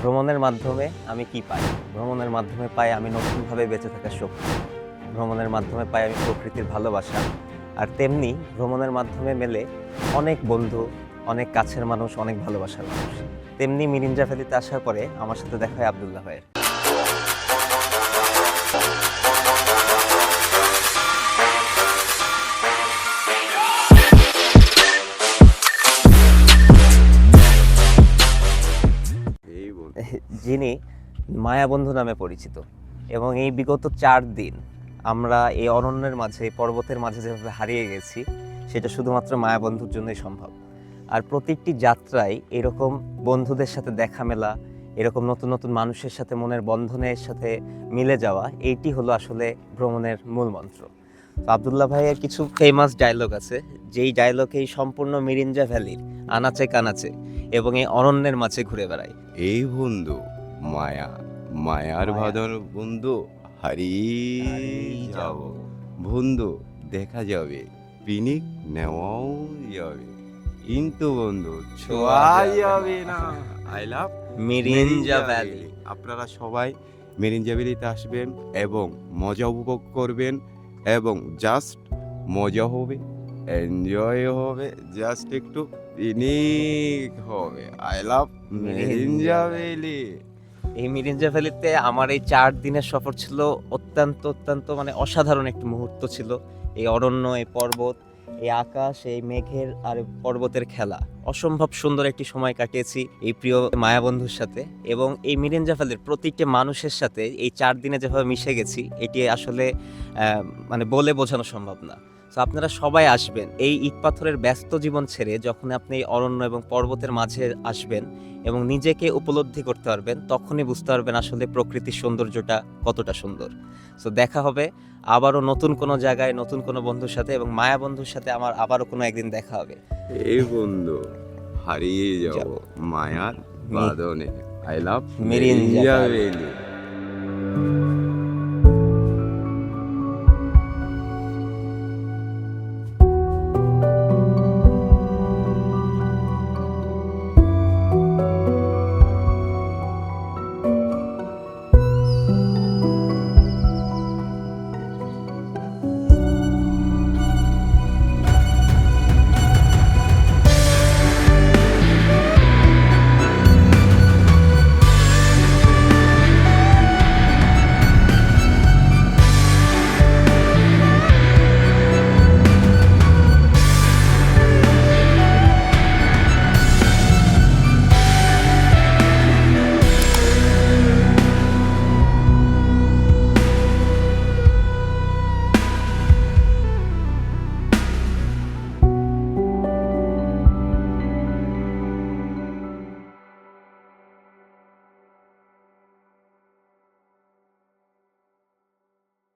ভ্রমণের মাধ্যমে আমি কি পাই? ভ্রমণের মাধ্যমে পাই আমি নতুনভাবে বেঁচে থাকার শক্তি। ভ্রমণের মাধ্যমে পাই আমি প্রকৃতির ভালোবাসা। আর তেমনি ভ্রমণের মাধ্যমে মেলে অনেক বন্ধু, অনেক কাছের মানুষ, অনেক ভালোবাসার মানুষ। তেমনি মিরিঞ্জা ভ্যালিতে আসার পরে আমার সাথে দেখা হয় আবদুল্লাহ ভাইয়ের। যিনি মায়াবন্ধু নামে পরিচিত। এবং এই বিগত চার দিন আমরা এই অরণ্যের মাঝে পর্বতের মাঝে যেভাবে হারিয়ে গেছি, সেটা শুধুমাত্র মায়াবন্ধুর জন্যই সম্ভব। আর প্রত্যেকটি যাত্রায় এরকম বন্ধুদের সাথে দেখা মেলা এরকম নতুন নতুন মানুষের সাথে মনের বন্ধনের সাথে মিলে যাওয়া, এইটি হলো আসলে ভ্রমণের মূল মন্ত্র। আবদুল্লাহ ভাইয়ের কিছু ফেমাস ডায়লগ আছে যেই ডায়লগ এই সম্পূর্ণ মিরিঞ্জা ভ্যালির আনাচে কানাচে এবং এই অরণ্যের মাঝে ঘুরে বেড়ায়। এই বন্ধু মায়া মায়ার ভাদর বন্ধু হারিয়ে যাব বন্ধু দেখা যাবে পিনিক নেওয়াও যাবে। কিন্তু বন্ধু ছোঁয়া যাবে না। আই লাভ মিরিঞ্জা ভ্যালি আপনারা সবাই মেরিঞ্জা ভ্যালিতে আসবেন এবং মজা উপভোগ করবেন। এবং জাস্ট মজা হবে এনজয় হবে জাস্ট একটু ইনিক হবে। আই লাভ মিরিঞ্জা ভ্যালি এই মিরিঞ্জা ভ্যালিতে আমার এই চার দিনের সফর ছিল অত্যন্ত অত্যন্ত মানে অসাধারণ একটি মুহূর্ত ছিল। এই অরণ্য এই পর্বত এই আকাশ, এই মেঘের আর পর্বতের খেলা। অসম্ভব সুন্দর একটি সময় কাটিয়েছি এই প্রিয় মায়াবন্ধুর সাথে এবং এই মিরিঞ্জা ভ্যালির প্রত্যেকটি মানুষের সাথে এই চার দিনে যেভাবে মিশে গেছি, এটি আসলে মানে বলে বোঝানো সম্ভব না। তো আপনারা সবাই আসবেন এই ইট পাথরের ব্যস্ত জীবন ছেড়ে যখন আপনি এই অরণ্য এবং পর্বতের মাঝে আসবেন এবং নিজেকে উপলব্ধি করতে পারবেন, তখনই বুঝতে পারবেন আসলে প্রকৃতির সৌন্দর্যটা কতটা সুন্দর। সো দেখা হবে আবারও নতুন কোনো জায়গায় নতুন কোনো বন্ধুর সাথে এবং মায়া বন্ধুর সাথে আমার আবারও কোনো একদিন দেখা হবে এই বন্ধু হারিয়ে যাব। মায়ার বাদনে আই লাভ মেরিঞ্জা। ভ্যালি